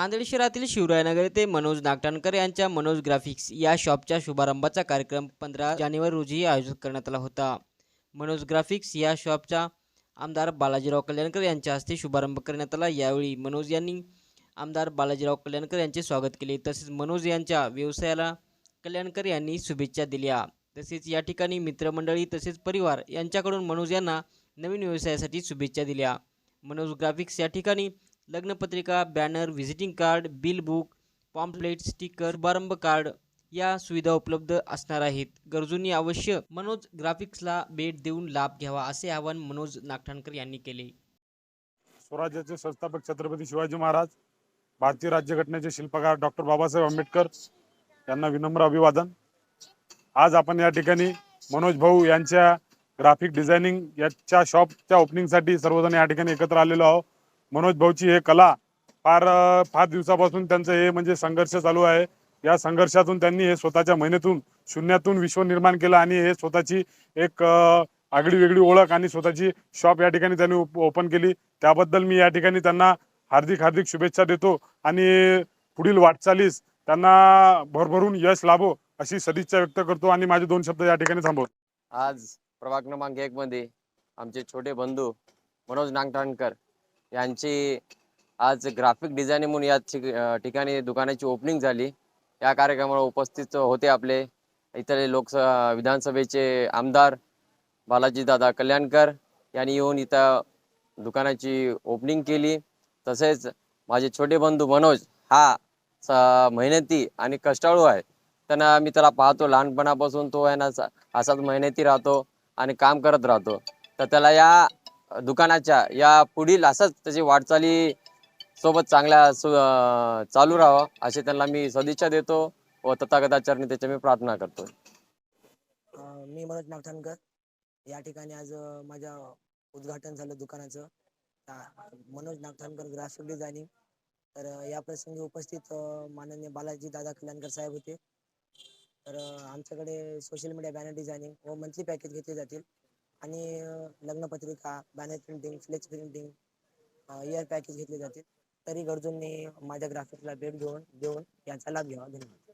नांदेड शहरातील शिवरायनगर येथे मनोज नागटाणकर यांच्या मनोज ग्राफिक्स या शॉपच्या शुभारंभाचा कार्यक्रम पंधरा जानेवारी रोजी आयोजित करण्यात आला होता. मनोज ग्राफिक्स या शॉपचा आमदार बालाजीराव कल्याणकर यांच्या हस्ते शुभारंभ करण्यात आला. यावेळी मनोज यांनी आमदार बालाजीराव कल्याणकर यांचे स्वागत केले. तसेच मनोज यांच्या व्यवसायाला कल्याणकर यांनी शुभेच्छा दिल्या. तसेच या ठिकाणी मित्रमंडळी तसेच परिवार यांच्याकडून मनोज यांना नवीन व्यवसायासाठी शुभेच्छा दिल्या. मनोज ग्राफिक्स या ठिकाणी लग्नपत्रिका banner visiting card bill book pamphlet sticker शुभारंभ कार्ड या सुविधा उपलब्ध असणार आहेत. गरजूंनी अवश्य मनोज ग्राफिक्सला भेट देऊन लाभ घ्यावा असे आवाहन मनोज नागठाणकर यांनी केले. स्वराज्याचे संस्थापक छत्रपती शिवाजी महाराज भारतीय राज्यघटनेचे शिल्पकार डॉक्टर बाबासाहेब आंबेडकर यांना विनम्र अभिवादन. आज आपण या ठिकाणी मनोज भाऊ यांच्या ग्राफिक डिझायनिंग याच्या शॉपच्या ओपनिंगसाठी सर्वजण या ठिकाणी एकत्र आलेलो आहोत. मनोज भाऊची हे कला फार फार दिवसापासून त्यांचं हे म्हणजे संघर्ष चालू आहे. या संघर्षातून त्यांनी हे स्वतःच्या मेहनतून शून्यातून विश्व निर्माण केलं आणि हे स्वतःची एक आगळी वेगळी ओळख आणि स्वतःची शॉप या ठिकाणी त्यांनी ओपन केली. त्याबद्दल मी या ठिकाणी त्यांना हार्दिक हार्दिक शुभेच्छा देतो आणि पुढील वाटचालीस त्यांना भरभरून यश लाभो अशी सदिच्छा व्यक्त करतो आणि माझे दोन शब्द या ठिकाणी थांबवतो. आज प्रभाग क्रमांक एक मध्ये आमचे छोटे बंधू मनोज नागठाणकर यांची आज ग्राफिक डिझायनिंग म्हणून या ठिक- ठिकाणी दुकानाची ओपनिंग झाली. या कार्यक्रमाला उपस्थित होते आपले इथले लोकसभा विधानसभेचे आमदार बालाजीदादा कल्याणकर यांनी येऊन इथं दुकानाची ओपनिंग केली. तसेच माझे छोटे बंधू मनोज हा स- मेहनती आणि कष्टाळू आहे. त्यांना मी त्याला पाहतो. लहानपणापासून तो आहे ना असाच मेहनती राहतो आणि काम करत राहतो. तर त्याला या दुकानाच्या या पुढील असंच त्याची वाटचाली सोबत चांगल्या सु चालू राहावं असे त्यांना मी सदिच्छा देतो व तथागताचरणी त्याची मी प्रार्थना करतो. मी मनोज नागठाणकर या ठिकाणी आज माझ्या उद्घाटन झालं दुकानाचं. Manoj Nagthankar graphic designing. तर या प्रसंगी उपस्थित माननीय बालाजी दादा कल्याणकर साहेब होते. तर आमच्याकडे सोशल मीडिया बॅनर डिझायनिंग व मंथली पॅकेज घेतले जातील. आणि लग्नपत्रिका banner printing flex printing year package घेतले जातील तरी गरजूंनी माझ्या ग्राफिकला भेट घेऊन देऊन याचा लाभ घ्यावा. धन्यवाद.